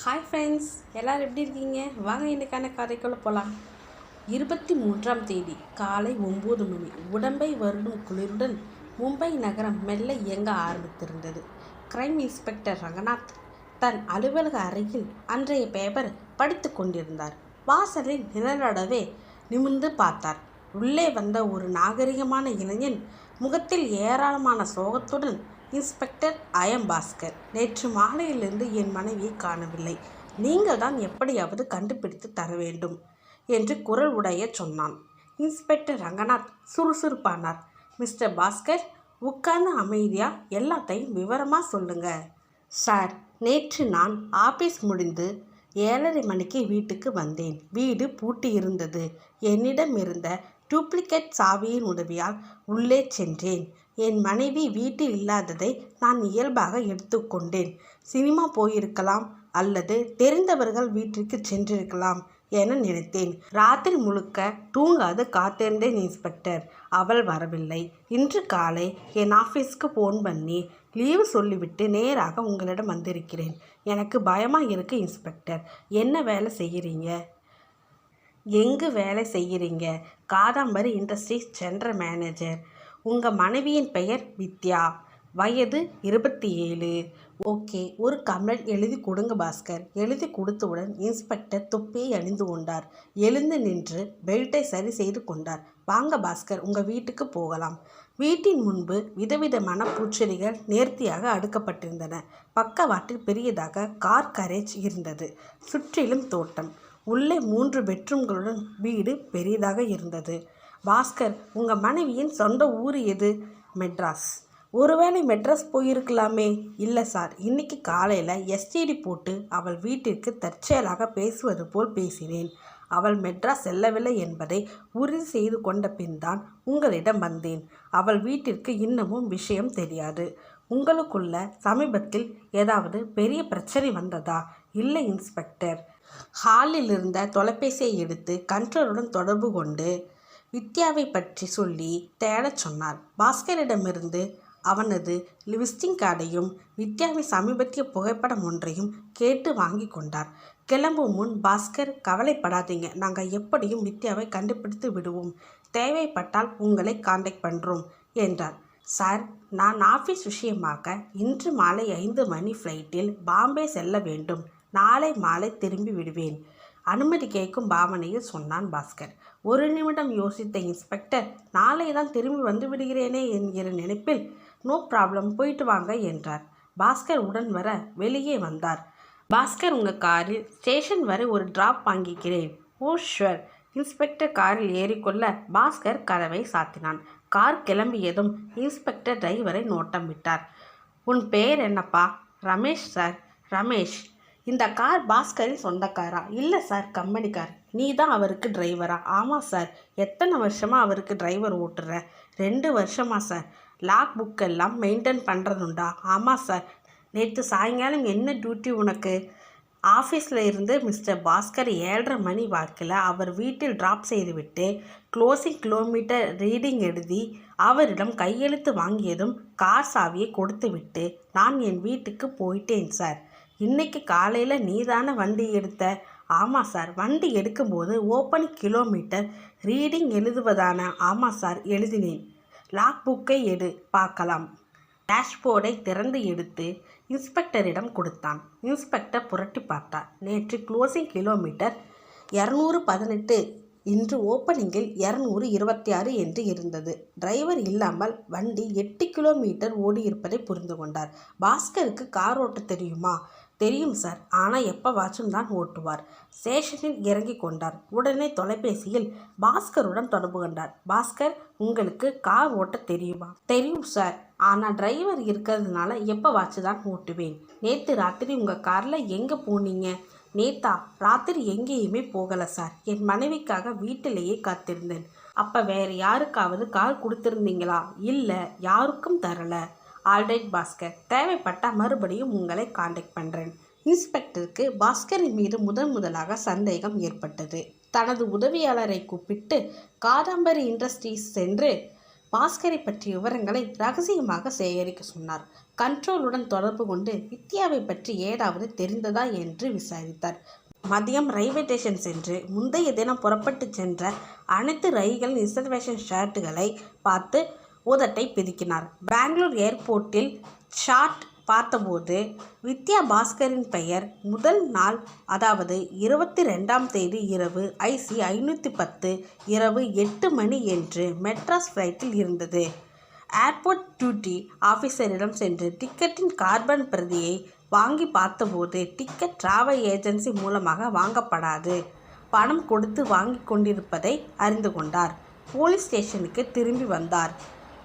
Hi friends எல்லோரும் எப்படி இருக்கீங்க? வாங்க இன்றைக்கான கதைக்குள்ளே போகலாம் இருபத்தி மூன்றாம் தேதி காலை ஒம்பது மணி. உடம்பை வருடும் குளிருடன் மும்பை நகரம் மெல்ல இயங்க ஆரம்பித்திருந்தது. கிரைம் இன்ஸ்பெக்டர் ரங்கநாத் தன் அலுவலக அறையில் அன்றைய பேப்பர் படித்து கொண்டிருந்தார். வாசலில் நிழலோடவே நிமிர்ந்து பார்த்தார். உள்ளே வந்த ஒரு நாகரிகமான இளைஞன் முகத்தில் ஏராளமான சோகத்துடன் இன்ஸ்பெக்டர் அயம் பாஸ்கர். நேற்று மாலையிலிருந்து என் மனைவியை காணவில்லை. நீங்கள் தான் எப்படியாவது கண்டுபிடித்து தர வேண்டும் என்று குரல் உடைய சொன்னான். இன்ஸ்பெக்டர் ரங்கநாத் சுறுசுறுப்பானார். மிஸ்டர் பாஸ்கர் உட்கார்ந்து அமைதியாக எல்லாத்தையும் விவரமாக சொல்லுங்க. சார் நேற்று நான் ஆபீஸ் முடிந்து ஏழரை மணிக்கு வீட்டுக்கு வந்தேன். வீடு பூட்டி இருந்தது என்னிடம் இருந்த டூப்ளிகேட் சாவியின் உதவியால் உள்ளே சென்றேன். என் மனைவி வீட்டில் இல்லாததை நான் இயல்பாக எடுத்துக்கொண்டேன். சினிமா போயிருக்கலாம் அல்லது தெரிந்தவர்கள் வீட்டிற்கு சென்றிருக்கலாம் என நினைத்தேன். ராத்திரி முழுக்க தூங்காது காத்திருந்தேன் இன்ஸ்பெக்டர் அவள் வரவில்லை. இன்று காலை என் ஆஃபீஸ்க்கு ஃபோன் பண்ணி லீவு சொல்லிவிட்டு நேராக உங்களிடம் வந்திருக்கிறேன். எனக்கு பயமாக இருக்கு இன்ஸ்பெக்டர் என்ன வேலை செய்கிறீங்க எங்கு வேலை செய்கிறீங்க காதாம்பரி இண்டஸ்ட்ரீஸ் சென்ற மேனேஜர் உங்கள் மனைவியின் பெயர் வித்யா. வயது இருபத்தி ஏழு ஓகே ஒரு கம்ப்ளைண்ட் எழுதி கொடுங்க பாஸ்கர். எழுதி கொடுத்தவுடன் இன்ஸ்பெக்டர் தொப்பியை அணிந்து கொண்டார். எழுந்து நின்று பெல்ட்டை சரி செய்து கொண்டார். வாங்க பாஸ்கர் உங்கள் வீட்டுக்கு போகலாம். வீட்டின் முன்பு விதவிதமான பூச்செடிகள் நேர்த்தியாக அடுக்கப்பட்டிருந்தன. பக்கவாட்டில் பெரியதாக கார் கரேஜ் இருந்தது. சுற்றிலும் தோட்டம். உள்ளே மூன்று பெட்ரூம்களுடன் வீடு பெரியதாக இருந்தது. பாஸ்கர் உங்கள் மனைவியின் சொந்த ஊர் எது? மெட்ராஸ். ஒருவேளை மெட்ராஸ் போயிருக்கலாமே? இல்லை சார் இன்னைக்கு காலையில் எஸ்டிடி போட்டு அவள் வீட்டிற்கு தற்செயலாக பேசுவது போல் பேசினேன். அவள் மெட்ராஸ் செல்லவில்லை என்பதை உறுதி செய்து கொண்ட பின் தான் உங்களிடம் வந்தேன். அவள் வீட்டிற்கு இன்னமும் விஷயம் தெரியாது. உங்களுக்குள்ள சமீபத்தில் ஏதாவது பெரிய பிரச்சனை வந்ததா? இல்லை இன்ஸ்பெக்டர். ஹாலில் இருந்த தொலைபேசியை எடுத்து கண்ட்ரோலுடன் தொடர்பு கொண்டு வித்யாவை பற்றி சொல்லி தேடச் சொன்னார். பாஸ்கரிடமிருந்து அவனது லிவிஸ்டிங் கார்டையும் வித்யாவின் சமீபத்திய புகைப்படம் ஒன்றையும் கேட்டு வாங்கி கொண்டார். கிளம்பும் முன் பாஸ்கர் கவலைப்படாதீங்க நாங்கள் எப்படியும் வித்யாவை கண்டுபிடித்து விடுவோம். தேவைப்பட்டால் உங்களை காண்டாக்ட் பண்ணுறோம் என்றார். சார் நான் ஆஃபீஸ் விஷயமாக இன்று மாலை ஐந்து மணி ஃப்ளைட்டில் பாம்பே செல்ல வேண்டும். நாளை மாலை திரும்பி விடுவேன். அனுமதி கேட்கும் பாவனையில் சொன்னான் பாஸ்கர். ஒரு நிமிடம் யோசித்த இன்ஸ்பெக்டர் நாளை தான் திரும்பி வந்து விடுகிறேனே என்கிற நினைப்பில் நோ ப்ராப்ளம் போயிட்டு வாங்க என்றார். பாஸ்கர் உடன் வர வெளியே வந்தார். பாஸ்கர் உங்கள் காரில் ஸ்டேஷன் வரை ஒரு டிராப் வாங்கிக்கிறேன். Oh sure. இன்ஸ்பெக்டர் காரில் ஏறிக்கொள்ள பாஸ்கர் கதவை சாத்தினான். கார் கிளம்பியதும் இன்ஸ்பெக்டர் டிரைவரை நோட்டம் விட்டார். உன் பெயர் என்னப்பா? ரமேஷ் சார். ரமேஷ். இந்த கார் பாஸ்கரின் சொந்தக்காரா? இல்லை சார் கம்பெனி கார் நீ தான் அவருக்கு டிரைவரா ஆமாம் சார். எத்தனை வருஷமாக அவருக்கு டிரைவர் ஓட்டுற? ரெண்டு வருஷமா சார். லாக் புக் எல்லாம் மெயின்டைன் பண்ணுறதுண்டா ஆமாம் சார். நேற்று சாயங்காலம் என்ன டியூட்டி உனக்கு? ஆஃபீஸில் இருந்து மிஸ்டர் பாஸ்கர் ஏழரை மணி வாக்கில் அவர் வீட்டில் ட்ராப் செய்துவிட்டு க்ளோசிங் கிலோமீட்டர் ரீடிங் எழுதி அவரிடம் கையெழுத்து வாங்கியதும் கார் சாவியை கொடுத்துவிட்டு நான் என் வீட்டுக்கு போயிட்டேன் சார். இன்னைக்கு காலையில் நீதானே வண்டி எடுத்த? ஆமாம் சார் வண்டி எடுக்கும்போது ஓப்பன் கிலோமீட்டர் ரீடிங் எழுதுவதான? ஆமாம் சார் எழுதினேன். லாக் புக்கை எடு பார்க்கலாம். டேஷ்போர்டை திறந்து எடுத்து இன்ஸ்பெக்டரிடம் கொடுத்தான். இன்ஸ்பெக்டர் புரட்டி பார்த்தார். நேற்று க்ளோசிங் கிலோமீட்டர் இரநூறு பதினெட்டு இன்று ஓப்பனிங்கில் இரநூறு இருபத்தி ஆறு என்று இருந்தது. டிரைவர் இல்லாமல் வண்டி எட்டு கிலோமீட்டர் ஓடியிருப்பதை புரிந்து கொண்டார். பாஸ்கருக்கு கார் ஓட்ட தெரியுமா? தெரியும் சார். ஆனால் எப்போ வாச்சும் தான் ஓட்டுவார். ஸ்டேஷனில் இறங்கி கொண்டார். உடனே தொலைபேசியில் பாஸ்கருடன் தொடர்பு கொண்டார். பாஸ்கர் உங்களுக்கு கார் ஓட்ட தெரியுமா? தெரியும் சார். ஆனால் டிரைவர் இருக்கிறதுனால எப்போ வாச்சு தான் ஓட்டுவேன்? நேற்று ராத்திரி உங்கள் காரில் எங்கே போனீங்க? நேத்தா ராத்திரி எங்கேயுமே போகலை சார். என் மனைவிக்காக வீட்டிலேயே காத்திருந்தேன். அப்போ வேறு யாருக்காவது கார் கொடுத்துருந்தீங்களா? இல்லை யாருக்கும் தரலை. ஆல்ரைட் பாஸ்கர். தேவைப்பட்டால் மறுபடியும் உங்களை காண்டாக்ட் பண்ணுறேன் இன்ஸ்பெக்டருக்கு பாஸ்கரின் மீது முதன் முதலாக சந்தேகம் ஏற்பட்டது. தனது உதவியாளரை கூப்பிட்டு காதாம்பரி இண்டஸ்ட்ரீஸ் சென்று பாஸ்கரை பற்றிய விவரங்களை ரகசியமாக சேகரிக்க சொன்னார். கண்ட்ரோலுடன் தொடர்பு கொண்டு வித்யாவை பற்றி ஏதாவது தெரிந்ததா? என்று விசாரித்தார். மதியம் ரயில்வே ஸ்டேஷன் சென்று முந்தைய தினம் புறப்பட்டு சென்ற அனைத்து ரயில்களின் ரிசர்வேஷன் ஷர்ட்டுகளை பார்த்து உதட்டை பிதுக்கினார். பெங்களூர் ஏர்போர்ட்டில் ஷார்ட் பார்த்தபோது வித்யா பாஸ்கரின் பெயர் முதல் நாள் அதாவது இருபத்தி ரெண்டாம் தேதி இரவு ஐசி ஐநூற்றி பத்து இரவு எட்டு மணி என்று மெட்ராஸ் ஃப்ளைட்டில் இருந்தது. ஏர்போர்ட் டியூட்டி ஆஃபீஸரிடம் சென்று டிக்கெட்டின் கார்பன் பிரதியை வாங்கி பார்த்தபோது டிக்கெட் டிராவல் ஏஜென்சி மூலமாக வாங்கப்படாது. பணம் கொடுத்து வாங்கி கொண்டிருப்பதை அறிந்து கொண்டார். போலீஸ் ஸ்டேஷனுக்கு திரும்பி வந்தார்.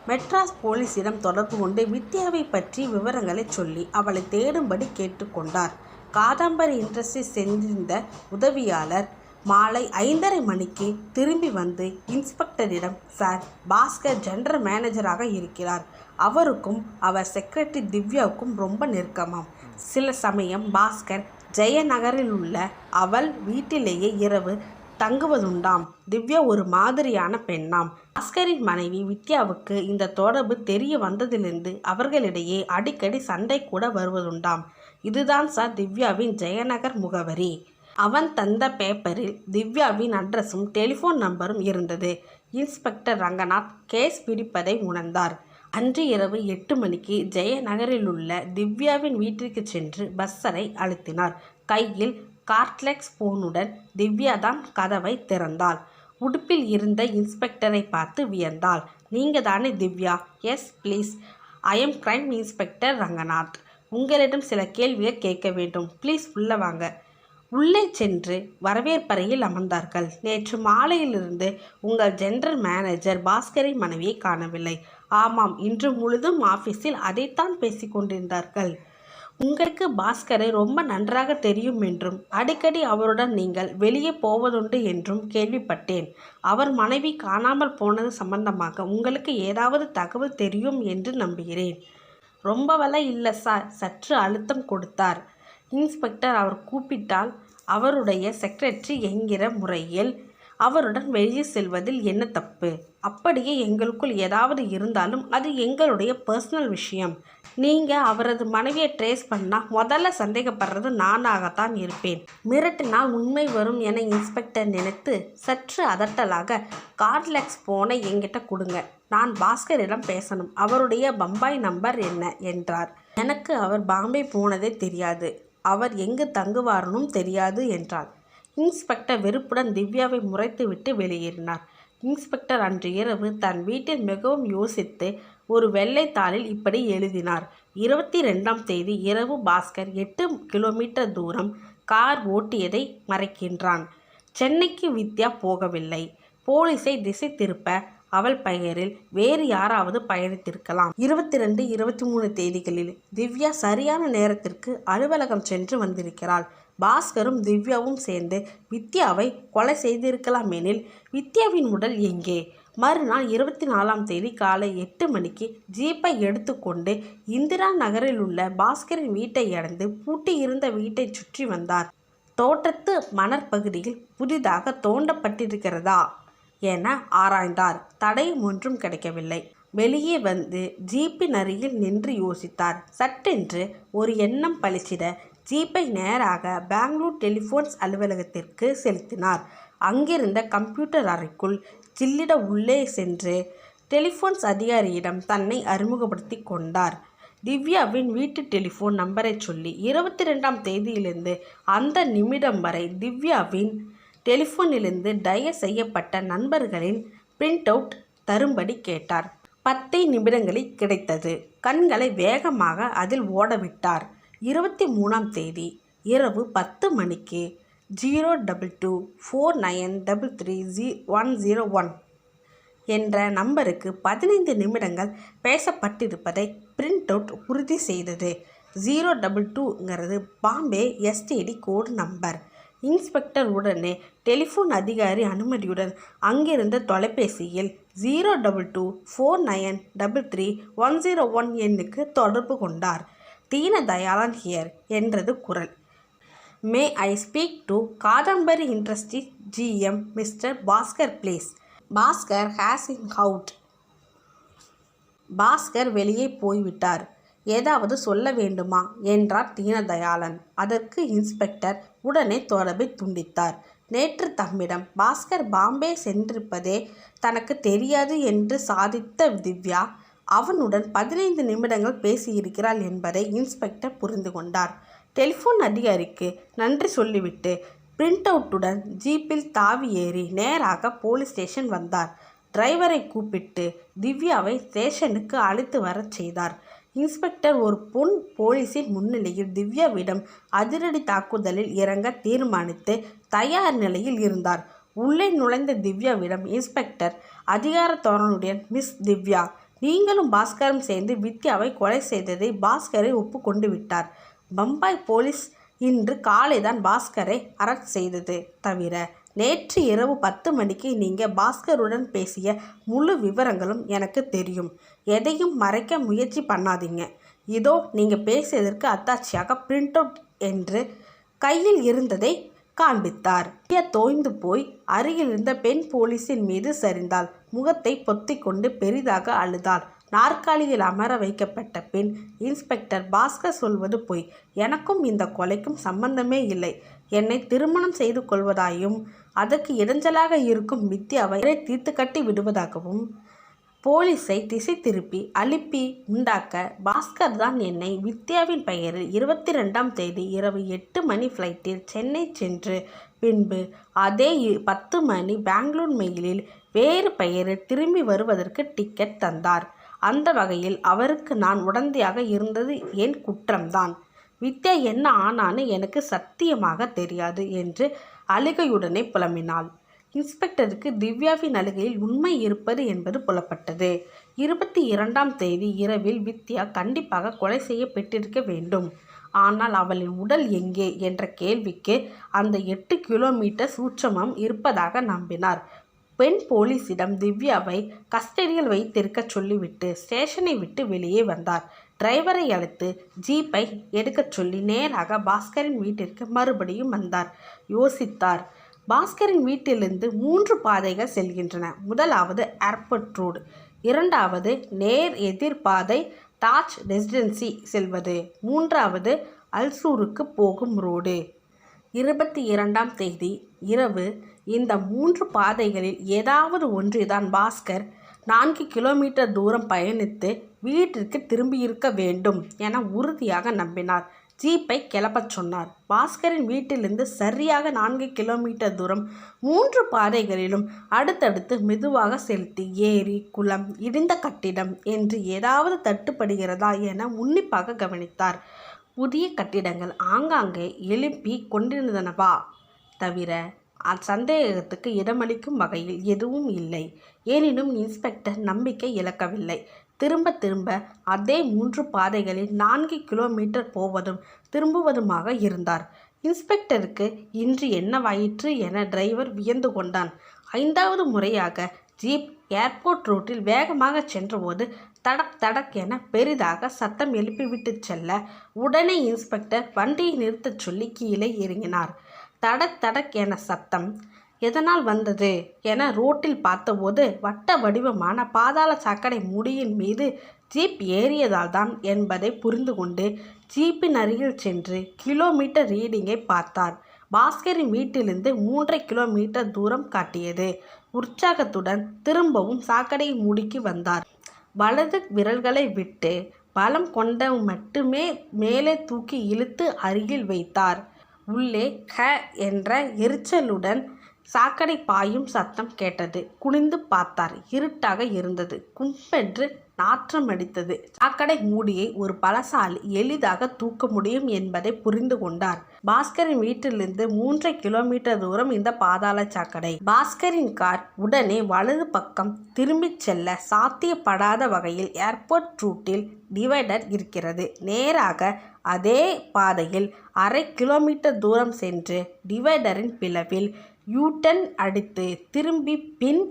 மெட்ராஸ் போலீஸிடம் தொடர்பு கொண்டு வித்யாவை பற்றி விவரங்களை சொல்லி அவளை தேடும்படி கேட்டுக்கொண்டார். காதம்பரி இண்டஸ்ட்ரீஸ் சென்றிருந்த உதவியாளர் மாலை ஐந்தரை மணிக்கு திரும்பி வந்து இன்ஸ்பெக்டரிடம் சார் பாஸ்கர் ஜெனரல் மேனேஜராக இருக்கிறார். அவருக்கும் அவர் செக்ரட்டரி திவ்யாவுக்கும் ரொம்ப நெருக்கமாம். சில சமயம் பாஸ்கர் ஜெயநகரில் உள்ள அவள் வீட்டிலேயே இரவு தங்குவதுண்டாம். திவ்யா ஒரு மாதிரியான பெண்ணாம். பாஸ்கரின் மனைவி வித்யாவுக்கு இந்த தொடர்பு தெரிய வந்ததிலிருந்து அவர்களிடையே அடிக்கடி சண்டை கூட வருவதுண்டாம். இதுதான் சார் திவ்யாவின் ஜெயநகர் முகவரி. அவன் தந்த பேப்பரில் திவ்யாவின் அட்ரஸும் டெலிஃபோன் நம்பரும் இருந்தது. இன்ஸ்பெக்டர் ரங்கநாத் கேஸ் பிடிப்பதை உணர்ந்தார். அன்று இரவு எட்டு மணிக்கு ஜெயநகரில் உள்ள திவ்யாவின் வீட்டிற்கு சென்று பஸ்ஸரை அழுத்தினார். கையில் கார்ட்லெக்ஸ் போனுடன் திவ்யா தான் கதவை திறந்தாள். உடுப்பில் இருந்த இன்ஸ்பெக்டரை பார்த்து வியந்தாள். நீங்கள் தானே Divya? Yes please I am crime inspector Ranganath. உங்களிடம் சில கேள்விகள் கேட்க வேண்டும். ப்ளீஸ் உள்ளே வாங்க. உள்ளே சென்று வரவேற்பறையில் அமர்ந்தார்கள். நேற்று மாலையிலிருந்து உங்கள் ஜெனரல் மேனேஜர் பாஸ்கரை மனைவியை காணவில்லை. ஆமாம் இன்று முழுதும் ஆஃபீஸில் அதைத்தான் பேசிக் கொண்டிருந்தார்கள். உங்களுக்கு பாஸ்கரை ரொம்ப நன்றாக தெரியும் என்றும் அடிக்கடி அவருடன் நீங்கள் வெளியே போவதுண்டு என்றும் கேள்விப்பட்டேன். அவர் மனைவி காணாமல் போனது சம்பந்தமாக உங்களுக்கு ஏதாவது தகவல் தெரியும் என்று நம்புகிறேன். ரொம்பவெல்லாம் இல்லை சார் சற்று அழுத்தம் கொடுத்தார். இன்ஸ்பெக்டர் அவர் கூப்பிட்டால் அவருடைய செக்ரட்டரி என்கிற முறையில் அவருடன் வெளியே செல்வதில் என்ன தப்பு? அப்படியே எங்களுக்குள் ஏதாவது இருந்தாலும் அது எங்களுடைய பர்சனல் விஷயம். நீங்கள் அவரது மனைவியை ட்ரேஸ் பண்ணால் முதல்ல சந்தேகப்படுறது நானாகத்தான் இருப்பேன். மிரட்டினால் உண்மை வரும் என இன்ஸ்பெக்டர் நினைத்து சற்று அதட்டலாக கார்லெக்ஸ் போனை எங்கிட்ட கொடுங்க. நான் பாஸ்கரிடம் பேசணும். அவருடைய பம்பாய் நம்பர் என்ன? என்றார். எனக்கு அவர் பாம்பே போனதே தெரியாது. அவர் எங்கு தங்குவாருனும் தெரியாது என்றார். இன்ஸ்பெக்டர் வெறுப்புடன் திவ்யாவை முறைத்துவிட்டு வெளியேறினார். இன்ஸ்பெக்டர் அன்று இரவு தன் வீட்டில் மிகவும் யோசித்து ஒரு வெள்ளை தாளில் இப்படி எழுதினார். இருபத்தி ரெண்டாம் தேதி இரவு பாஸ்கர் எட்டு கிலோமீட்டர் தூரம் கார் ஓட்டியதை மறைக்கின்றான். சென்னைக்கு வித்யா போகவில்லை. போலீஸை திசை திருப்ப அவள் பெயரில் வேறு யாராவது பயணித்திருக்கலாம். இருபத்தி ரெண்டு இருபத்தி மூணு தேதிகளில் திவ்யா சரியான நேரத்திற்கு அலுவலகம் சென்று வந்திருக்கிறாள். பாஸ்கரும் திவ்யாவும் சேர்ந்து வித்யாவை கொலை செய்திருக்கலாம் எனில் வித்யாவின் உடல் எங்கே? மறுநாள் இருபத்தி நாலாம் தேதி காலை எட்டு மணிக்கு ஜீப்பை எடுத்துக்கொண்டு இந்திரா நகரில் உள்ள பாஸ்கரின் வீட்டை அடைந்து பூட்டி இருந்த வீட்டை சுற்றி வந்தார். தோட்டத்து மணற்பகுதியில் புதிதாக தோண்டப்பட்டிருக்கிறதா? என ஆராய்ந்தார். தடையும் ஒன்றும் கிடைக்கவில்லை. வெளியே வந்து ஜீப்பின் அருகில் நின்று யோசித்தார். சட்டென்று ஒரு எண்ணம் பளிச்சிட ஜீப்பை நேராக பெங்களூர் டெலிஃபோன்ஸ் அலுவலகத்திற்கு செலுத்தினார். அங்கிருந்த கம்ப்யூட்டர் அறைக்குள் ஜில்லிட உள்ளே சென்று டெலிஃபோன்ஸ் அதிகாரியிடம் தன்னை அறிமுகப்படுத்தி கொண்டார். திவ்யாவின் வீட்டு டெலிஃபோன் நம்பரை சொல்லி இருபத்தி ரெண்டாம் தேதியிலிருந்து அந்த நிமிடம் வரை திவ்யாவின் டெலிஃபோனிலிருந்து டயல் செய்யப்பட்ட நண்பர்களின் பிரிண்ட் அவுட் தரும்படி கேட்டார். பத்தே நிமிடங்களில் கிடைத்தது. கண்களை வேகமாக அதில் ஓடவிட்டார். இருபத்தி மூணாம் தேதி இரவு பத்து மணிக்கு zero double two four nine double three G one zero one என்ற நம்பருக்கு பதினைந்து நிமிடங்கள் பேசப்பட்டிருப்பதை பிரிண்ட் அவுட் உறுதி செய்தது. Zero double டூங்கிறது Bombay STD code number. Inspector உடனே டெலிஃபோன் அதிகாரி அனுமதியுடன் அங்கிருந்த தொலைபேசியில் zero double two four nine double three one zero one எண்ணுக்கு தொடர்பு கொண்டார். தீன தயாளன் ஹியர் என்றது குரல். May I speak to Kadambari industry GM mister Bhaskar please Bhaskar has in out Bhaskar வெளியே போய்விட்டார். ஏதாவது சொல்ல வேண்டுமா? என்றார் தீனதயாளன். அதற்கு இன்ஸ்பெக்டர் உடனே தொடர்பை துண்டித்தார். நேற்று தம்மிடம் பாஸ்கர் பாம்பே சென்றிருப்பதே தனக்கு தெரியாது என்று சாதித்த திவ்யா அவனுடன் பதினைந்து நிமிடங்கள் பேசியிருக்கிறாள் என்பதை இன்ஸ்பெக்டர் புரிந்து கொண்டார். டெலிஃபோன் அதிகாரிக்கு நன்றி சொல்லிவிட்டு பிரிண்ட் அவுட்டுடன் ஜீப்பில் தாவி ஏறி நேராக போலீஸ் ஸ்டேஷன் வந்தார். டிரைவரை கூப்பிட்டு திவ்யாவை ஸ்டேஷனுக்கு அழைத்து வரச் செய்தார். இன்ஸ்பெக்டர் ஒரு பொன் போலீஸின் முன்னிலையில் திவ்யாவிடம் அதிரடி தாக்குதலில் இறங்க தீர்மானித்து தயார் நிலையில் இருந்தார். உள்ளே நுழைந்த திவ்யாவிடம் இன்ஸ்பெக்டர் அதிகார தோரனுடன் மிஸ் திவ்யா நீங்களும் பாஸ்கரும் சேர்ந்து வித்யாவை கொலை செய்ததை பாஸ்கரை ஒப்புக்கொண்டு விட்டார். பம்பாய் போலீஸ் இன்று காலைதான் பாஸ்கரை அரெஸ்ட் செய்தது. தவிர நேற்று இரவு பத்து மணிக்கு நீங்கள் பாஸ்கருடன் பேசிய முழு விவரங்களும் எனக்கு தெரியும். எதையும் மறைக்க முயற்சி பண்ணாதீங்க. இதோ நீங்கள் பேசியதற்கு அத்தாட்சியாக பிரிண்ட் அவுட் என்று கையில் இருந்ததை காண்பித்தார். தோய்ந்து போய் அருகில் இருந்த பெண் போலீஸின் மீது சரிந்தாள். முகத்தை பொத்திக்கொண்டு பெரிதாக அழுதாள். நாற்காலியில் அமர வைக்கப்பட்ட பெண் இன்ஸ்பெக்டர் பாஸ்கர் சொல்வது பொய். எனக்கும் இந்த கொலைக்கும் சம்பந்தமே இல்லை. என்னை திருமணம் செய்து கொள்வதாயும் அதற்கு இடைஞ்சலாக இருக்கும் வித்யாவை தீர்த்து கட்டி விடுவதாகவும் போலீஸை திசை திருப்பி அழுப்பி உண்டாக்க பாஸ்கர் தான் என்னை வித்யாவின் பெயரில் இருபத்தி ரெண்டாம் தேதி இரவு எட்டு மணி ஃப்ளைட்டில் சென்னை சென்று பின்பு அதே பத்து மணி பெங்களூர் மெயிலில் வேறு பெயரில் திரும்பி வருவதற்கு டிக்கெட் தந்தார். அந்த வகையில் அவருக்கு நான் உடந்தையாக இருந்தது என் குற்றம்தான். வித்யா என்ன ஆனான்னு எனக்கு சத்தியமாக தெரியாது என்று அழுகையுடனே புலம்பினாள். இன்ஸ்பெக்டருக்கு திவ்யாவின் அழுகையில் உண்மை இருப்பது என்பது புலப்பட்டது. இருபத்தி இரண்டாம் தேதி இரவில் வித்யா கண்டிப்பாக கொலை செய்யப்பட்டிருக்க வேண்டும். ஆனால் அவளின் உடல் எங்கே என்ற கேள்விக்கு அந்த எட்டு கிலோமீட்டர் சூட்சமம் இருப்பதாக நம்பினார். பெண் போலீஸிடம் திவ்யாவை கஸ்டடியில் வைத்திருக்க சொல்லிவிட்டு ஸ்டேஷனை விட்டு வெளியே வந்தார். டிரைவரை அழைத்து ஜீப்பை எடுக்கச் சொல்லி நேராக பாஸ்கரின் வீட்டிற்கு மறுபடியும் வந்தார். யோசித்தார் பாஸ்கரின் வீட்டிலிருந்து மூன்று பாதைகள் செல்கின்றன. முதலாவது ஏர்போர்ட் ரோடு. இரண்டாவது நேர் எதிர்பாதை தாஜ் ரெசிடென்சி செல்வது. மூன்றாவது அல்சூருக்கு போகும் ரோடு. இருபத்தி இரண்டாம் தேதி இரவு இந்த மூன்று பாதைகளில் ஏதாவது ஒன்றுதான் பாஸ்கர் நான்கு கிலோமீட்டர் தூரம் பயணித்து வீட்டிற்கு திரும்பியிருக்க வேண்டும் என உறுதியாக நம்பினார். ஜீப்பை கிளப்பச் சொன்னார். பாஸ்கரின் வீட்டிலிருந்து சரியாக நான்கு கிலோமீட்டர் தூரம் மூன்று பாதைகளிலும் அடுத்தடுத்து மெதுவாக செலுத்தி ஏரி குளம் இடிந்த கட்டிடம் என்று ஏதாவது தட்டுப்படுகிறதா என உன்னிப்பாக கவனித்தார். புதிய கட்டிடங்கள் ஆங்காங்கே எழுப்பி கொண்டிருந்தனவா? தவிர அச்சந்தேகத்துக்கு இடமளிக்கும் வகையில் எதுவும் இல்லை. எனினும் இன்ஸ்பெக்டர் நம்பிக்கை இழக்கவில்லை. திரும்ப திரும்ப அதே மூன்று பாதைகளில் நான்கு கிலோமீட்டர் போவதும் திரும்புவதுமாக இருந்தார். இன்ஸ்பெக்டருக்கு இன்று என்னவாயிற்று என டிரைவர் வியந்து கொண்டான். ஐந்தாவது முறையாக ஜீப் ஏர்போர்ட் ரூட்டில் வேகமாக சென்றபோது தடக் தடக் என பெரிதாக சத்தம் எழுப்பிவிட்டு செல்ல உடனே இன்ஸ்பெக்டர் வண்டியை நிறுத்தச் சொல்லி கீழே இறங்கினார். தடக் தடக் என சத்தம் எதனால் வந்தது என ரோட்டில் பார்த்தபோது வட்ட வடிவமான பாதாள சாக்கடை முடியின் மீது ஜீப் ஏறியதால் தான் என்பதை புரிந்து கொண்டு ஜீப்பின் அருகில் சென்று கிலோமீட்டர் ரீடிங்கை பார்த்தார். பாஸ்கரின் வீட்டிலிருந்து மூன்றரை கிலோமீட்டர் தூரம் காட்டியது. உற்சாகத்துடன் திரும்பவும் சாக்கடை மூடிக்கு வந்தார். வலது விரல்களை விட்டு பலம் கொண்ட மட்டுமே மேலே தூக்கி இழுத்து அருகில் வைத்தார். உள்ளே ஹ என்ற எரிச்சலுடன் சாக்கடை பாயும் சத்தம் கேட்டது. குனிந்து பார்த்தார். இருட்டாக இருந்தது. கும்பென்று நாற்றம் அடித்தது. சாக்கடை மூடியை ஒரு பலசால் எளிதாக தூக்க முடியும் என்பதை புரிந்து கொண்டார். பாஸ்கரின் வீட்டிலிருந்து மூன்றரை கிலோமீட்டர் தூரம் இந்த பாதாள சாக்கடை. பாஸ்கரின் கார் உடனே வலது பக்கம் திரும்பிச் செல்ல சாத்தியப்படாத வகையில் ஏர்போர்ட் ரூட்டில் டிவைடர் இருக்கிறது. நேராக அதே பாதையில் அரை கிலோமீட்டர் தூரம் சென்று டிவைடரின் பிளவில் யூட்டன் அடித்து திரும்பி பின்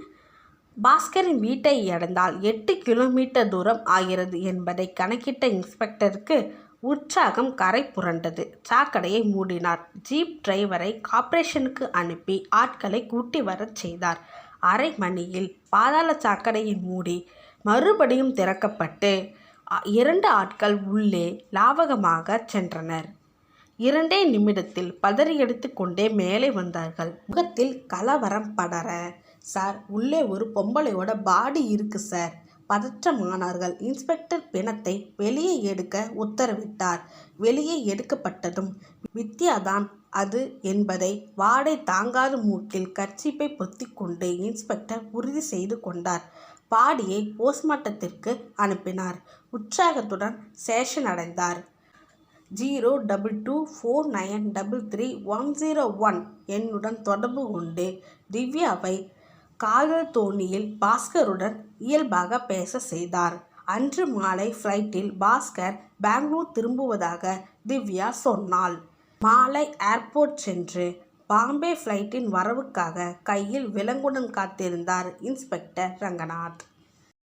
பாஸ்கரின் வீட்டை அடைந்தால் எட்டு கிலோமீட்டர் தூரம் ஆகிறது என்பதை கணக்கிட்ட இன்ஸ்பெக்டருக்கு உற்சாகம் கரை புரண்டது. சாக்கடையை மூடினார். ஜீப் டிரைவரை கார்ப்பரேஷனுக்கு அனுப்பி ஆட்களை கூட்டி வரச் செய்தார். அரை மணியில் பாதாள சாக்கடையை மூடி மறுபடியும் திறக்கப்பட்டு இரண்டு ஆட்கள் உள்ளே லாவகமாக சென்றனர். இரண்டே நிமிடத்தில் பதறி கொண்டே மேலே வந்தார்கள். முகத்தில் கலவரம் படர. சார் உள்ளே ஒரு பொம்பளையோட பாடி இருக்கு சார் பதற்றமானார்கள். இன்ஸ்பெக்டர் பிணத்தை வெளியே எடுக்க உத்தரவிட்டார். வெளியே எடுக்கப்பட்டதும் வித்யாதான் அது என்பதை வாடை தாங்காத மூக்கில் கர்ச்சீப்பை பொத்திக்கொண்டு இன்ஸ்பெக்டர் உறுதி செய்து கொண்டார். பாடியை போஸ்ட்மார்ட்டத்திற்கு அனுப்பினார். உற்சாகத்துடன் சேஷன் அடைந்தார் zero double two four nine double three one zero one எண்ணுடன் தொடர்பு கொண்டு திவ்யாவை காதல் தோணியில் பாஸ்கருடன் இயல்பாக பேச செய்தார். அன்று மாலை ஃப்ளைட்டில் பாஸ்கர் பெங்களூர் திரும்புவதாக திவ்யா சொன்னாள். மாலை ஏர்போர்ட் சென்று பாம்பே ஃப்ளைட்டின் வரவுக்காக கையில் விலங்குடன் காத்திருந்தார் இன்ஸ்பெக்டர் ரங்கநாத்.